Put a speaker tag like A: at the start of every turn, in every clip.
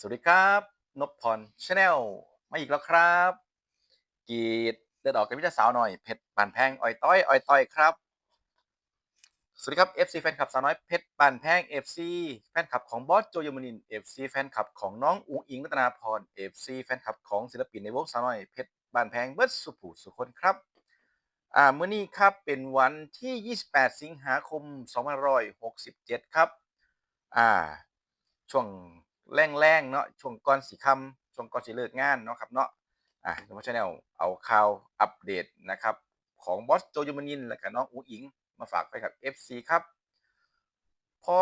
A: สวัสดีครับนพพรชาแนลมาอีกแล้วครับกีดเลือดออกกับพี่เจ้าสาวหน่อยเพชรบานแพงอ้อยต้อยอ้อยต้อยครับ สวัสดีครับ FC แฟนคลับสาวน้อยเพชรบานแพง FC แฟนคลับของบอสโจยมนิน FC แฟนคลับของน้องอุ๋งอิงรัตนาพร FC แฟนคลับของศิลปินในวงสาวน้อยเพชรบานแพงเบิร์ดสุภูสุคนครับอ่าเมื้อนี้ครับเป็นวันที่ 28 สิงหาคม2567 ครับอ่าช่วง แรงๆเนาะช่วงก่อนสิค่ำช่วงก่อนสิเลิกงานเนาะครับเนาะอะนพชาแนลเอาข่าวอัปเดตนะครับของบอสโจยมนินและก็น้องอูอิง มาฝากไปกับ FC ครับ พอ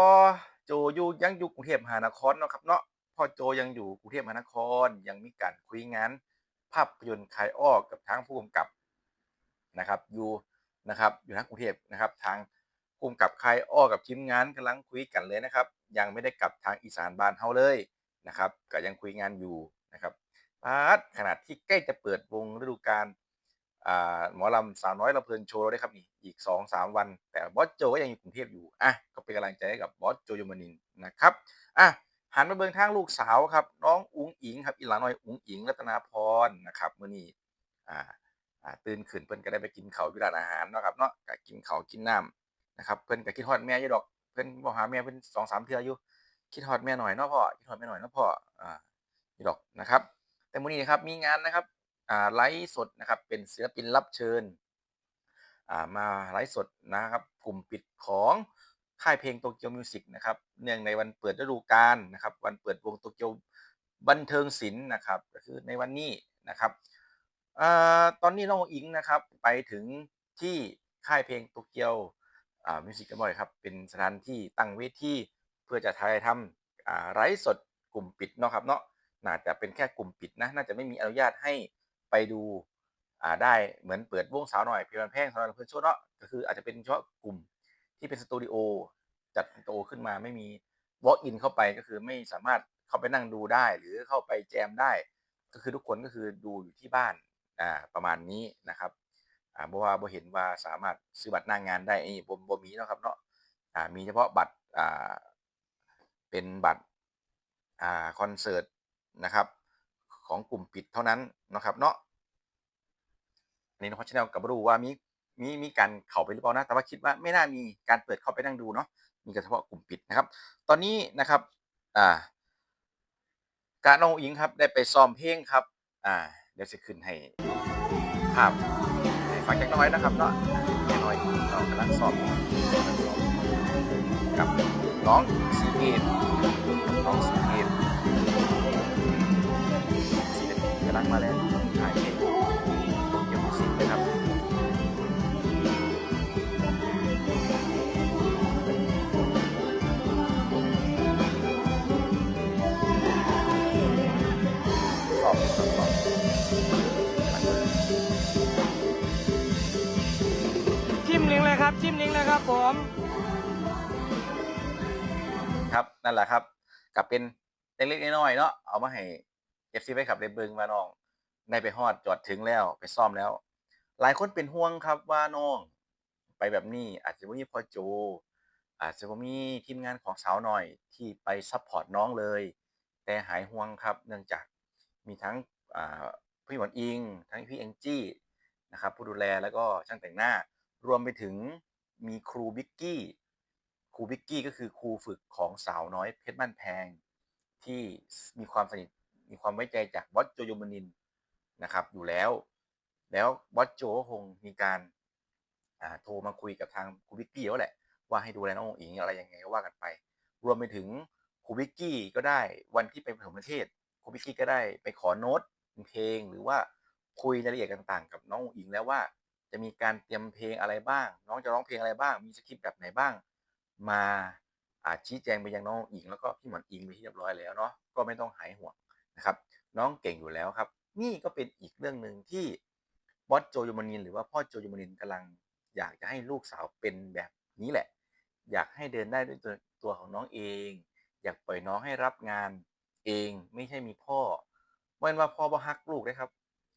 A: โจอยู่ยังอยู่กรุงเทพมหานครเนาะครับเนาะพอโจยังอยู่กรุงเทพมหานครยังมีการคุยงาน ภาพยนตร์ขายอ้อกับทางผู้กำกับนะครับอยู่นะครับอยู่ทางกรุงเทพนะครับ ทางผู้กำกับคายอ้อกับทีมงานกำลังคุยกันเลยนะครับ ยังไม่ได้กลับทางอีสานบ้านเฮาเลยนะครับก็ยังคุยงานอยู่นะครับปาดขนาดที่ใกล้จะเปิดวงฤดูกาลหมอลำสาวน้อยลำเพลินโชว์แล้ครับนี่อีก2อสวัน แต่บอสโจก็ยังอยู่กรุงเทพอยู่อะก็เป็นกำลังใจให้กับบอสโจยมนินนะครับอะหันมาเบิ่งทางลูกสาวครับน้องอุ๋งอิงครับอีหลาน้อยอุ๋งอิงรัตนาพรนะครับมื้อนี้อ่าอ่าตื่นขึ้นเพิ่นก็ได้ไปกินเขาวอยู่ร้านอาหารนะครับเนาะก็กินเขากินน้ำนะครับเพิ่นก็คิดฮอดแม่ยู่ดอก เพิ่นบ่หาแม่เพิ่น2-3เทื่ออยู่คิดฮอดแม่หน่อยเนาะพ่อคิดฮอดแม่หน่อยเนาะพ่ออ่าอยู่ดอกนะครับ แต่มื้อนี้นะครับมีงานนะครับอ่าไลฟ์สดนะครับเป็นศิลปินรับเชิญอ่ามาไลฟ์สดนะครับ กลุ่มปิดของค่ายเพลง Tokyo Music นะครับเนื่องในวันเปิดฤดูกาลนะครับ วันเปิดวง Tokyo บันเทิงศิลป์นะครับก็คือในวันนี้นะครับอ่าตอนนี้น้องอิงนะครับไปถึงที่ค่ายเพลง Tokyo อ่ามิวสิกกันบ่อยครับ เป็นสถานที่ตั้งเวทีเพื่อจะถ่ายทำอ่าไลฟ์สดกลุ่มปิดเนาะครับเนาะน่าจะเป็นแค่กลุ่มปิดนะ น่าจะไม่มีอนุญาตให้ไปดูอ่าได้เหมือนเปิดวงสาวหน่อยเพียงแพงสาวน้อยเพื่อนโชว์เนาะก็คืออาจจะเป็นเฉพาะกลุ่มที่เป็นสตูดิโอจัดโตขึ้นมาไม่มี walk in เข้าไปก็คือไม่สามารถเข้าไปนั่งดูได้หรือเข้าไปแจมได้ ก็คือทุกคนก็คือดูอยู่ที่บ้านอ่าประมาณนี้นะครับ อ่าบ่ว่าบ่เห็นว่าสามารถซื้อบัตรหน้างงานได้อันนี้บ่บ่มีเนาะครับเนาะอ่ามีเฉพาะบัตรอ่าเป็นบัตรอ่าคอนเสิร์ตนะครับของกลุ่มปิดเท่านั้นนะครับเนาะอันนี้นพชาแนลก็บ่รู้ว่ามีมีมีการเข้าไปหรือเปล่านะแต่ว่าคิดว่าไม่น่ามีการเปิดเข้าไปนั่งดูเนาะมีเฉพาะกลุ่มปิดนะครับ ตอนนี้นะครับอ่ากะน้องอิงครับได้ไปซ้อมเพลงครับอ่าเดี๋ยวสิขึ้นให้ภาพ ฟังจักน้อยนะครับเนาะน้อยเรากำลังสอบกับน้องสีเกตน้องสีเกตสีเกตกำลังมาแล้ว
B: จิ้มลิงก์เลยครับผม
A: ครับนั่นแหละครับกับเป็นเล็กๆน้อยๆเนาะเอามาให้เอฟซีไปขับได้เบิงว่าน้องได้ไปฮอดจอดถึงแล้วไปซ่อมแล้ว หลายคนเป็นห่วงครับว่าน้อง ไปแบบนี้อาจจะไม่มีพ่อโจ อาจจะไม่มีทีมงานของสาวหน่อยที่ไปซัพพอร์ตน้องเลย แต่หายห่วงครับ เนื่องจากมีทั้งพี่หมอนอิง ทั้งพี่แองจี้นะครับผู้ดูแลแล้วก็ช่างแต่งหน้ารวมไปถึง มีครูบิ๊กกี้ครูบิ๊กกี้ก็คือครูฝึกของสาวน้อยเพชรบ้านแพง ที่มีความสนิทมีความไว้ใจจากบอสโจโยมนินนะครับ อยู่แล้ว แล้วบอสโจก็คงมีการโทรมาคุยกับทางครูบิ๊กกี้แล้วแหละว่าให้ดูแลน้องอิงอะไรยังไงก็ว่ากันไป รวมไปถึงครูบิ๊กกี้ก็ได้วันที่ไปปฐมนิเทศครูบิ๊กกี้ก็ได้ไปขอโน้ตเพลงหรือว่าคุยรายละเอียดต่าง ๆ กับน้องอิงแล้วว่า จะมีการเตรียมเพลงอะไรบ้าง น้องจะร้องเพลงอะไรบ้าง มีสคริปต์แบบไหนบ้าง มาอาชี้แจงไปยังน้องอิงแล้วก็พี่หมอนอิงไปที่เรียบร้อยแล้วเนาะก็ไม่ต้องหายห่วงนะครับน้องเก่งอยู่แล้วครับ นี่ก็เป็นอีกเรื่องหนึ่งที่บอสโจโยมานิน หรือว่าพ่อโจโยมานินกำลัง อยากจะให้ลูกสาวเป็นแบบนี้แหละ อยากให้เดินได้ด้วยตัวตัวของน้องเอง อยากปล่อยน้องให้รับงานเองไม่ใช่มีพ่อเมื่อว่าพ่อบ่ฮักลูกนะครับ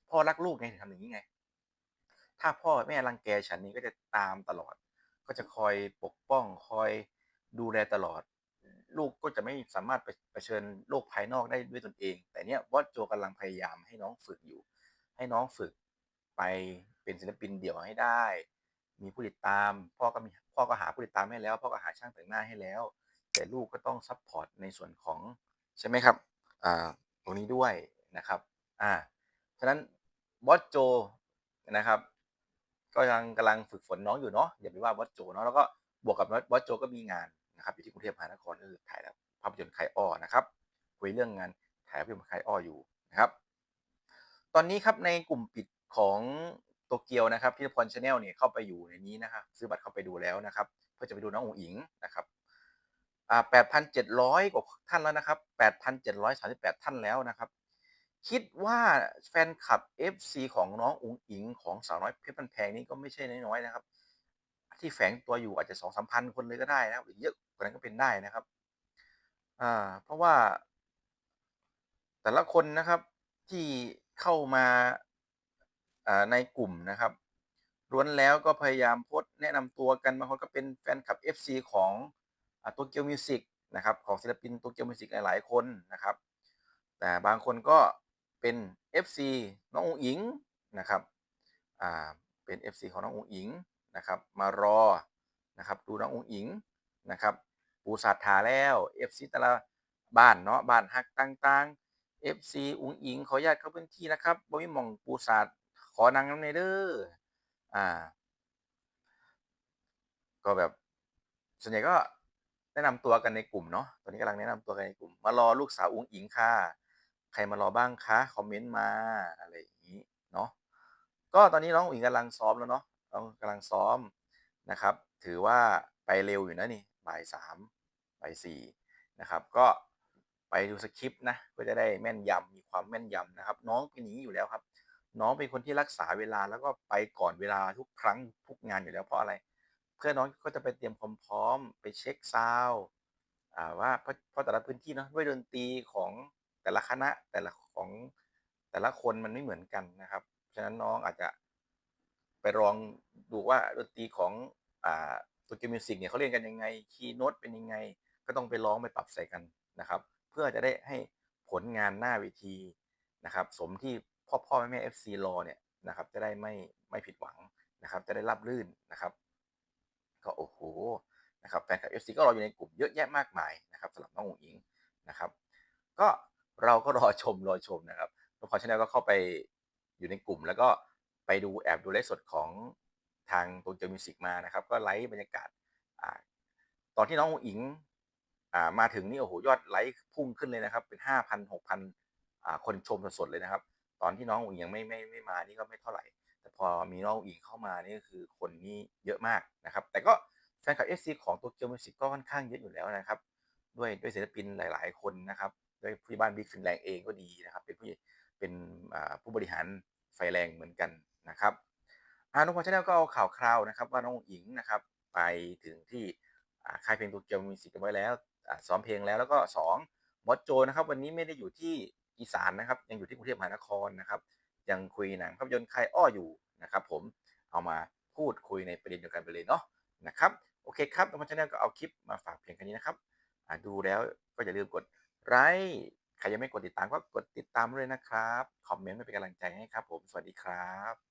A: พ่อรักลูกไงถึงทำอย่างนี้ไง ถ้าพ่อแม่รังแกฉันนี่ก็จะตามตลอด ก็จะคอยปกป้องคอยดูแลตลอด ลูกก็จะไม่สามารถไปเผชิญโลกภายนอกได้ด้วยตนเอง แต่เนี้ยบอสโจกำลังพยายามให้น้องฝึกอยู่ ให้น้องฝึกไปเป็นศิลปินเดี่ยวให้ได้ มีผู้ติดตาม พ่อก็มีพ่อก็หาผู้ติดตามให้แล้ว พ่อก็หาช่างแต่งหน้าให้แล้ว แต่ลูกก็ต้องซัพพอร์ตในส่วนของใช่ไหมครับอ่าตรงนี้ด้วยนะครับอ่าฉะนั้นบอสโจนะครับ ก็ยังกำลังฝึกฝนน้องอยู่เนาะอย่าไปว่าบอสโจเนาะแล้วก็บวกกับบอสโจก็มีงานนะครับอยู่ที่กรุงเทพมหานครก็คือถ่ายภาพยนตร์ไคอ้อนะครับคุยเรื่องงานถ่ายภาพยนตร์ไคอ้ออยู่นะครับ ตอนนี้ครับในกลุ่มปิดของโตเกียวนะครับพิธพรชาแนลเนี่ยเข้าไปอยู่ในนี้นะครับซื้อบัตรเข้าไปดูแล้วนะครับ เพื่อจะไปดูน้องอุ๋งอิงนะครับอ่า8,700กว่าท่านแล้วนะครับ8,738ท่านแล้วนะครับ คิดว่าแฟนคลับ FC ของน้องอุ๋งอิงของสาวน้อยเพชรบ้านแพงนี่ก็ไม่ใช่น้อยๆนะครับ ที่แฝงตัวอยู่อาจจะสองสามพันคนเลยก็ได้นะครับหรือเยอะกว่านั้นก็เป็นได้นะครับ อ่า เพราะว่า แต่ละคนนะครับที่เข้ามาในกลุ่มนะครับล้วนแล้วก็พยายามโพสแนะนำตัวกันบางคนก็เป็นแฟนคลับ FC ของโตเกียวมิวสิกนะครับของศิลปินโตเกียวมิวสิกหลายๆคนนะครับ แต่บางคนก็ เป็น FC น้องอุ๋งอิงนะครับอ่าเป็น FC ของน้องอุ๋งอิงนะครับมารอนะครับดูน้องอุ๋งอิงนะครับปูสัตถาแล้ว FC แต่ละบ้านเนาะบ้านฮักต่างๆ FC อุ๋งอิงขออนุญาตเข้าพื้นที่นะครับบ่มีหม่องปูสาดขอนางน้ำในเด้ออ่า ก็แบบส่วนใหญ่ก็แนะนำตัวกันในกลุ่มเนาะ ตอนนี้กำลังแนะนำตัวกันในกลุ่ม มารอลูกสาวอุ๋งอิงค่ะ ใครมารอบ้างคะคอมเมนต์มาอะไรอย่างนี้เนาะก็ตอนนี้น้องอุ๋งอิงกำลังซ้อมแล้วเนาะน้องกำลังซ้อมนะครับ ถือว่าไปเร็วอยู่นะนี่บ่ายสามบ่ายสี่นะครับ ก็ไปดูสคริปต์นะเพื่อจะได้แม่นยำมีความแม่นยำนะครับ น้องเป็นอย่างนี้อยู่แล้วครับ น้องเป็นคนที่รักษาเวลาแล้วก็ไปก่อนเวลาทุกครั้งทุกงานอยู่แล้วเพราะอะไร เพื่อน้องก็จะไปเตรียมความพร้อมไปเช็คซาวว่าเพราะเพราะแต่ละพื้นที่เนาะด้วยดนตรีของ แต่ละคณะแต่ละของแต่ละคนมันไม่เหมือนกันนะครับ ฉะนั้นน้องอาจจะไปลองดูว่าดนตรีของอ่าตัวเกมมิวสิกเนี่ยเขาเรียนกันยังไง คีย์โน้ตเป็นยังไง ก็ต้องไปร้องไปปรับใส่กันนะครับ เพื่อจะได้ให้ผลงานหน้าเวทีนะครับ สมที่พ่อพ่อแม่แม่เอฟซีรอเนี่ยนะครับ จะได้ไม่ไม่ผิดหวังนะครับ จะได้รับลื่นนะครับ ก็โอ้โหนะครับแฟนคลับ FC ก็รออยู่ในกลุ่มเยอะแยะมากมายนะครับสำหรับน้องอุ๋งอิงนะครับ ก็ เราก็รอชมรอชมนะครับละครชาแนลก็เข้าไปอยู่ในกลุ่ม แล้วก็ไปดูแอบดูไลฟ์สดของทางโตเกียวมิวสิกมานะครับ ก็ไลฟ์บรรยากาศอตอนที่น้องอิงมาถึงนี่โอ้โหยอดไลฟ์พุ่งขึ้นเลยนะครับ เป็นห้าพันหกพันคนชมสดๆเลยนะครับ ตอนที่น้องอิงยังไม่ไม่ไม่มานี่ก็ไม่เท่าไหร่ แต่พอมีน้องอิงเข้ามานี่ก็คือคนนี่เยอะมากนะครับ แต่ก็แฟนคลับ FC ของโตเกียวมิวสิกก็ค่อนข้างเยอะอยู่แล้วนะครับ ด้วยด้วยศิลปินหลาย ๆ คนนะครับ ด้วยผู้ใหญ่บ้านบิ๊กฟินแรงเองก็ดีนะครับ เป็นผู้เป็นผู้บริหารไฟแรงเหมือนกันนะครับอานุพรชาแนลก็เอาข่าวคราวนะครับว่าน้องอิงนะครับไปถึงที่ค่ายเพลงโตเกียวมิวสิกกันไว้แล้วซ้อมเพลงแล้วแล้วก็สองมอสโจนะครับ วันนี้ไม่ได้อยู่ที่อีสานนะครับ ยังอยู่ที่กรุงเทพมหานครนะครับ ยังคุยหนังภาพยนตร์คลายอ้ออยู่นะครับ ผมเอามาพูดคุยในประเด็นเดียวกันไปเลยเนาะนะครับโอเคครับนุพรชาแนลก็เอาคลิปมาฝากเพียงแค่นี้นะครับดูแล้วก็อย่าลืมกด ไลค์ใครยังไม่กดติดตามก็กดติดตามด้วยนะครับ คอมเมนต์มาเป็นกำลังใจให้ครับผม สวัสดีครับ